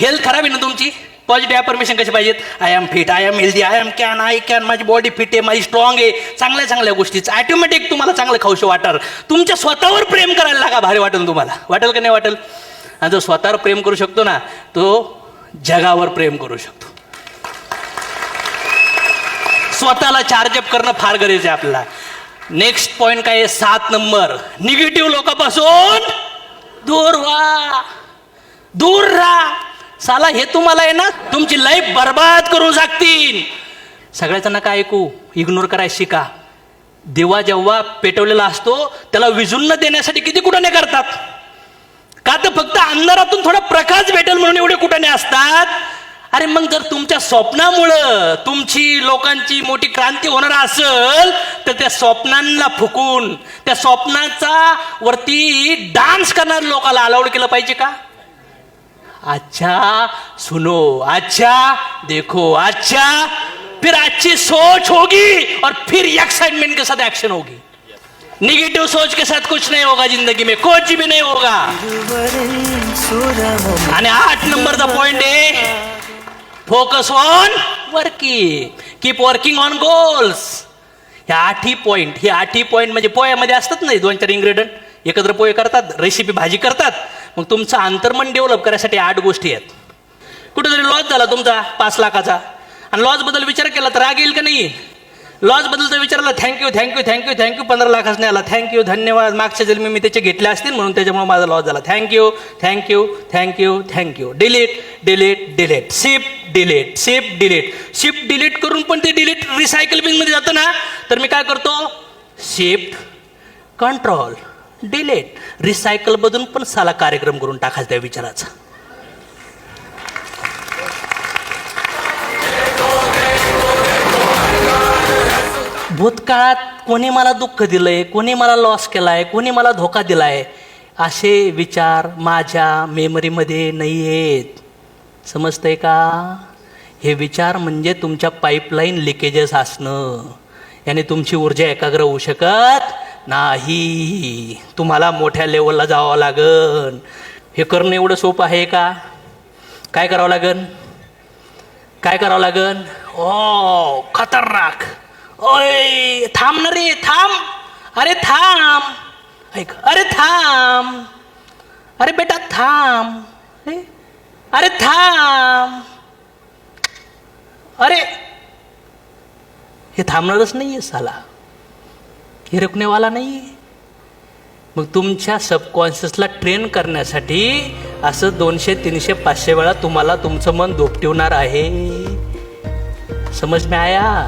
Health खराब आहे ना तुमची? पॉझिटिव्ह परमिशन कशी पाहिजेत? I am fit I am healthy I am can I can माझी बॉडी फिट आहे माझी स्ट्रॉंग आहे. चांगल्या चांगल्या गोष्टीच ॲटोमॅटिक तुम्हाला चांगलं खाऊशी वाटर तुमच्या स्वतःवर प्रेम करायला लागा भारी वाटेल तुम्हाला. वाटेल का नाही वाटेल? आणि जो स्वतःवर प्रेम करू शकतो ना तो जगावर प्रेम करू शकतो. स्वतःला चार्जअप करणं फार गरजेचं आहे आपल्याला. नेक्स्ट पॉईंट काय आहे? सात नंबर. निगेटिव्ह लोकांपासून दूर व्हा. दूर राहा. साला हे तुम्हाला आहे ना तुमची लाईफ बर्बाद करून टाकतील सगळ्याचं नका ऐकू? इग्नोर करायला शिका. दिवा जेव्हा पेटवलेला असतो त्याला विजून न देण्यासाठी किती कुटाने करतात? का तर फक्त अंधारातून थोडा प्रकाश भेटेल म्हणून एवढे कुटाने असतात? अरे मग जर तुमच्या स्वप्नामुळं तुमची लोकांची मोठी क्रांती होणार असेल तर त्या स्वप्नांना फुकून त्या स्वप्नाचा वरती डान्स करणाऱ्या लोकाला अलाउड केलं पाहिजे का? अच्छा सुनो अच्छा देखो अच्छा फिर अच्छी सोच होगी और फिर एक्साइटमेंट के साथ एक्शन होगी। निगेटिव सोच के साथ कुछ नहीं होगा जिंदगी में कुछ भी नहीं होगा। आणि आठ नंबरचा पॉइंट आहे focus on working keep working on goals ह्या आठही पॉइंट हे आठही पॉइंट म्हणजे पोह्यामध्ये असतात नाही दोन चार इन्ग्रेडियंट एकत्र पोहे करतात रेसिपी भाजी करतात. मग तुमचं अंतर्मन डेव्हलप करायसाठी आठ गोष्टी आहेत. कुठेतरी लॉस झाला तुमचा पाच लाखाचा. आणि लॉजबद्दल विचार केला तर राग येईल का नाही? लॉसबद्दल तर विचारला थँक्यू थँक्यू थँक्यू थँक्यू पंधरा लाखाच नाही आला थँक्यू धन्यवाद मागच्या जन्मी मी त्याचे घेतले असतील म्हणून त्याच्यामुळे माझा लॉस झाला. Thank you thank you thank you thank you delete delete delete shift delete shift delete shift delete करून पण ते डिलीट रिसायकल बिनमध्ये जातं ना? तर मी काय करतो? शिफ्ट कंट्रोल डिलेट रिसायकल बदलून पण साला कार्यक्रम करून टाकायचा त्या विचाराचा. भूतकाळात कोणी मला दुःख दिलंय कोणी मला लॉस केलाय कोणी मला धोका दिलाय असे विचार माझ्या मेमरीमध्ये नाही आहेत समजतंय का? हे विचार म्हणजे तुमच्या पाईपलाईन लिकेजेस असणं. याने तुमची ऊर्जा एकाग्र होऊ शकत नाही तुम्हाला मोठ्या लेवलला जावं लागन. हे करणं एवढं सोपं आहे का? काय करावं लागन? काय करावं लागन? ओ खतरनाक. ओय थांब ना रे थांब. अरे थांब. ऐक अरे थांब. अरे बेटा थांब. अरे थांब. अरे हे थांबणारच नाही आहे साला. हे रुकणेवाला नाही. आहे मग तुमच्या सबकॉन्शियसला ट्रेन करण्यासाठी असं दोनशे तीनशे पाचशे वेळा तुम्हाला तुमचं मन दोपटिवणार आहे. समज में आया.